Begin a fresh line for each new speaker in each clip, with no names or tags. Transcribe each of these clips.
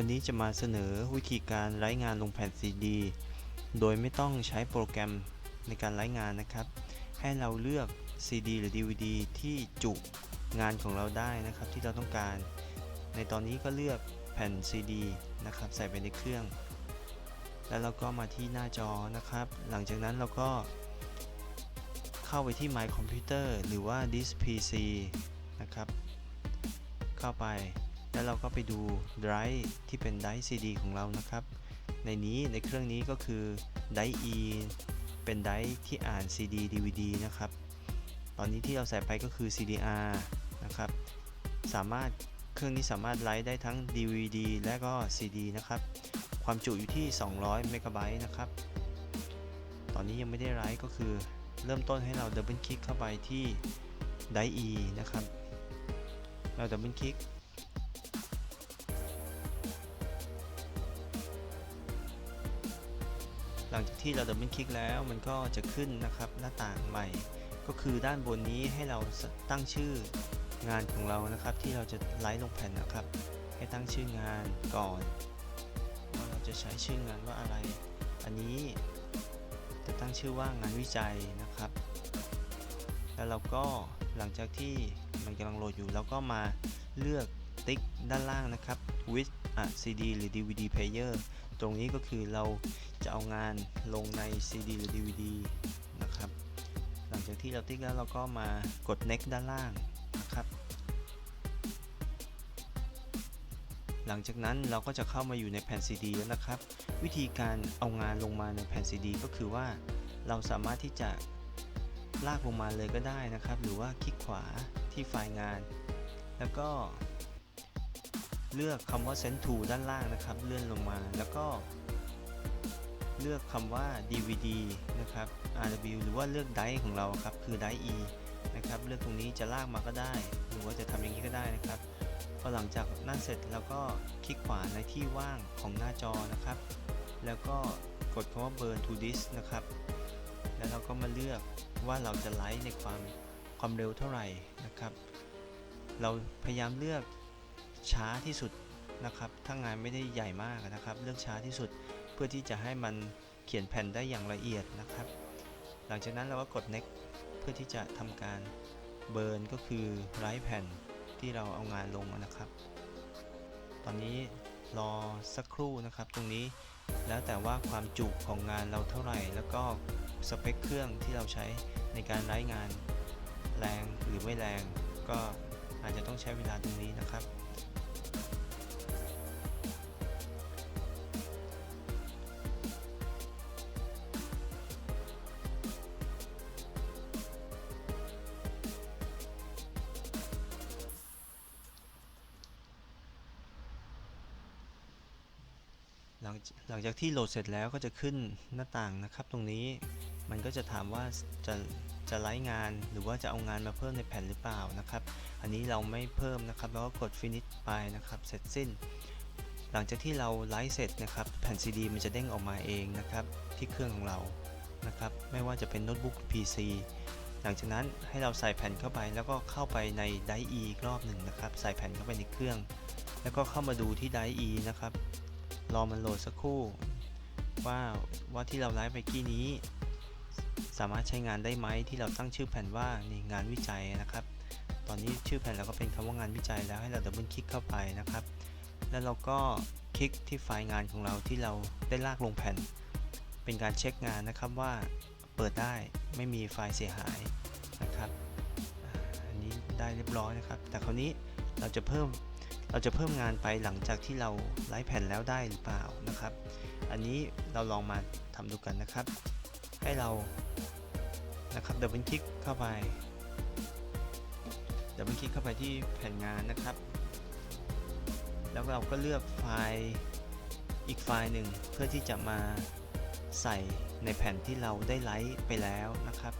วันนี้จะมาเสนอวิธีการไร้งานลงแผ่น CD โดยไม่ต้องใช้โปรแกรมในการไร้งานนะครับ ให้เราเลือก CD หรือ DVD ที่จุงานของเราได้นะครับที่เราต้องการ ในตอนนี้ก็เลือกแผ่น CD นะครับใส่ไปในเครื่อง แล้วเราก็มาที่หน้าจอนะครับ หลังจากนั้นเราก็ เข้าไปที่ My Computer หรือว่า Disk PC นะครับ เข้าไป แล้วเราก็ไปดู Drive ที่เป็น Drive CD ของเรานะครับ ในนี้ในเครื่องนี้ก็คือ Drive E เป็น Drive ที่อ่าน CD DVD นะครับ ตอนนี้ที่เราใส่ไปก็คือ CDR นะครับ สามารถเครื่องนี้สามารถไลฟ์ได้ทั้ง DVD และก็ CD นะครับ ความจุอยู่ที่ 200 เมกะไบต์นะครับ ตอนนี้ยังไม่ได้ไลฟ์ก็คือเริ่มต้นให้เราดับเบิลคลิกเข้าไปที่ Drive E นะครับ เราดับเบิลคลิก ลังจากที่เราดับเบิลคลิกแล้วมันก็จะขึ้นนะครับหน้าต่างใหม่ ก็คือด้านบนนี้ให้เราตั้งชื่องานของเรานะครับ ที่เราจะไลฟ์ลงแผ่นนะครับ ให้ตั้งชื่องานก่อนว่าเราจะใช้ชื่องานว่าอะไร อันนี้จะตั้งชื่อว่างานวิจัยนะครับ แล้วเราก็หลังจากที่มันกำลังโหลดอยู่เราก็มาเลือกติ๊กด้านล่างนะครับ with a CD หรือ DVD player ตรงนี้ก็คือเราจะเอางานลงใน CD หรือ DVD นะครับ หลังจากที่เราติ๊กแล้วเราก็มากด next ด้านล่างนะครับ หลังจากนั้นเราก็จะเข้ามาอยู่ในแผ่น CD แล้วนะครับ วิธีการเอางานลงมาในแผ่น CD ก็คือว่าเราสามารถที่จะลากลงมาเลยก็ได้นะครับ หรือว่าคลิกขวาที่ไฟล์งาน แล้วก็ เลือกคำว่า send to ด้านล่างนะครับ เลื่อนลงมาแล้วก็ เลือกคำว่า DVD นะครับ RW หรือว่าเลือก drive ของเราครับ คือ drive E นะครับ เลือกตรงนี้จะลากมาก็ได้ หรือว่าจะทำอย่างนี้ก็ได้นะครับพอหลังจากนั้นเสร็จแล้วก็คลิกขวาในที่ว่างของหน้าจอนะครับ แล้วก็กดคำว่า burn to disk นะครับ แล้วเราก็มาเลือกว่าเราจะไลฟ์ในความความเร็วเท่าไหร่นะครับ เราพยายามเลือก ช้าที่สุดนะครับถ้างานไม่ได้ใหญ่มากนะครับ เลือกช้าที่สุดเพื่อที่จะให้มันเขียนแผ่นได้อย่างละเอียดนะครับ หลังจากนั้นเราก็กด next เพื่อที่จะทำการเบิร์นก็คือไร้แผ่นที่เราเอางานลงนะครับ ตอนนี้รอสักครู่นะครับ ตรงนี้แล้วแต่ว่าความจุของงานเราเท่าไหร่ แล้วก็สเปคเครื่องที่เราใช้ในการไร้งานแรงหรือไม่แรง ก็อาจจะต้องใช้เวลาตรงนี้นะครับ ลังหลังจากที่โหลดเสร็จแล้วก็จะขึ้นหน้าต่างนะครับ ตรงนี้มันก็จะถามว่าจะจะไลฟ์งานหรือว่าจะเอางานมาเพิ่มในแผ่นหรือเปล่านะครับ อันนี้เราไม่เพิ่มนะครับแล้วก็กด finish ไปนะครับ เสร็จสิ้น หลังจากที่เราไลฟ์เสร็จนะครับ แผ่น CD มันจะเด้งออกมาเองนะครับ ที่เครื่องของเรานะครับ ไม่ว่าจะเป็นโน้ตบุ๊ก PC หลังจากนั้นให้เราใส่แผ่นเข้าไปแล้วก็เข้าไปใน Drive E อีกรอบหนึ่งนะครับ ใส่แผ่นเข้าไปในเครื่อง แล้วก็เข้ามาดูที่ Drive E นะครับ รอมันโหลดสักครู่ว่าว่าที่เราไลฟ์ไปกี้นี้ สามารถใช้งานได้ไหมที่เราตั้งชื่อแผ่นว่านี่งานวิจัยนะครับ ตอนนี้ชื่อแผ่นเราก็เป็นคำว่างานวิจัยแล้วให้เราดับเบิลคลิกเข้าไปนะครับ แล้วเราก็คลิกที่ไฟล์งานของเราที่เราได้ลากลงแผ่น เป็นการเช็คงานนะครับว่าเปิดได้ไม่มีไฟล์เสียหายนะครับ อันนี้ได้เรียบร้อยนะครับ แต่คราวนี้เราจะเพิ่ม เราจะเพิ่มงานไปหลังจากที่เราไลฟ์แผ่นแล้วได้หรือเปล่านะครับ อันนี้เราลองมาทำดูกันนะครับ ให้เรานะครับดับเบิลคลิกเข้าไปดับเบิลคลิกเข้าไปที่แผ่นงานนะครับ แล้วเราก็เลือกไฟล์อีกไฟล์หนึ่งเพื่อที่จะมาใส่ในแผ่นที่เราได้ไลฟ์ไปแล้วนะครับ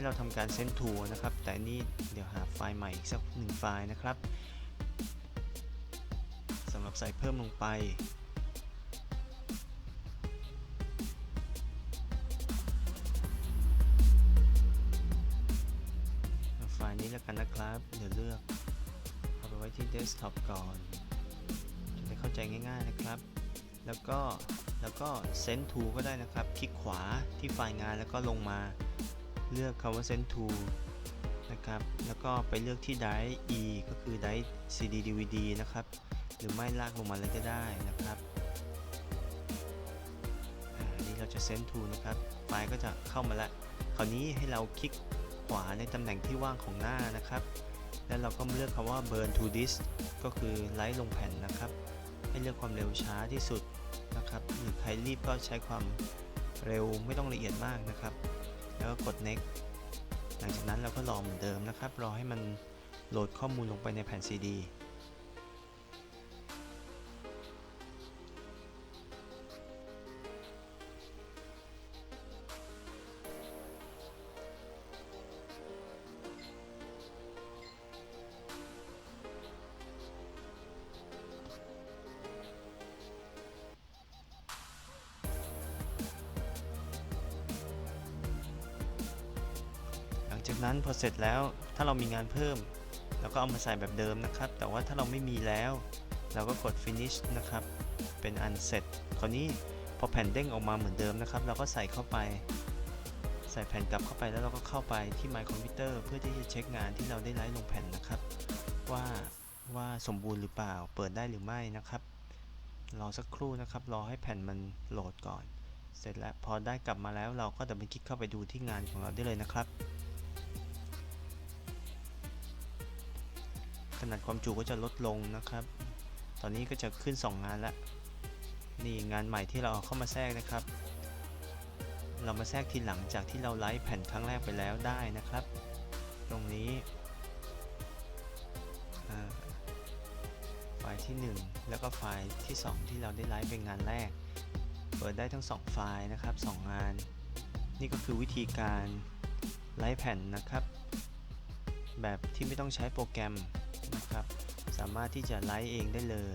ให้เราทำการเซนทัวนะครับ แต่นี่เดี๋ยวหาไฟล์ใหม่อีกสักหนึ่งไฟล์นะครับสำหรับใส่เพิ่มลงไป ไฟล์นี้แล้วกันนะครับ เดี๋ยวเลือก เอาไปไว้ที่เดสก์ท็อปก่อน จะได้เข้าใจง่ายๆนะครับ แล้วก็แล้วก็ send to ก็ได้นะครับ คลิกขวาที่ไฟล์งานแล้วก็ลงมา เลือกคำว่า send to นะครับ แล้วก็ไปเลือกที่ drive e ก็คือ drive cd dvd นะครับ หรือไม่ลากลงมาเลยก็ได้นะครับอันนี้เราจะ send to นะครับ ไฟล์ก็จะเข้ามาล้วคราวนี้ให้เราคลิกขวาในตำแหน่งที่ว่างของหน้านะครับ แล้วเราก็เลือกคำว่า burn to disk ก็คือไลท์ลงแผ่นนะครับ ให้เลือกความเร็วช้าที่สุดนะครับ หรือใครรีบก็ใช้ความเร็วไม่ต้องละเอียดมากนะครับ แล้วก็กด next หลังจากนั้นเราก็รอเหมือนเดิมนะครับ รอให้มันโหลดข้อมูลลงไปในแผ่น CD นั้นพอเสร็จแล้วถ้าเรามีงานเพิ่มเราก็เอามาใส่แบบเดิมนะครับ แต่ว่าถ้าเราไม่มีแล้ว เราก็กด finish นะครับ เป็นอันเสร็จคราวนี้พอแผ่นเด้งออกมาเหมือนเดิมนะครับ เราก็ใส่เข้าไป ใส่แผ่นกลับเข้าไปแล้วเราก็เข้าไปที่ My Computer เพื่อที่จะเช็คงานที่เราได้ไลฟ์ลงแผ่นนะครับ ว่าว่าสมบูรณ์หรือเปล่า เปิดได้หรือไม่นะครับรอสักครู่นะครับ รอให้แผ่นมันโหลดก่อน เสร็จแล้วพอได้กลับมาแล้วเราก็ดับเบิลคลิกเข้าไปดูที่งานของเราได้เลยนะครับ ขนาดความจุก็จะลดลงนะครับ ตอนนี้ก็จะขึ้น 2 งานล้วนี่งานใหม่ที่เราเอาเข้ามาแทรกนะครับ เรามาแทรกทีหลังจากที่เราไลฟ์แผ่นครั้งแรกไปแล้วได้นะครับ ตรงนี้ไฟล์ที่ 1 แล้วก็ไฟล์ที่ 2 ที่เราได้ไลฟ์เป็นงานแรก เปิดได้ทั้ง 2 ไฟล์นะครับ 2 งาน นี่ก็คือวิธีการไลฟ์แผ่นนะครับ แบบที่ไม่ต้องใช้โปรแกรม นะครับ สามารถที่จะไลฟ์เองได้เลย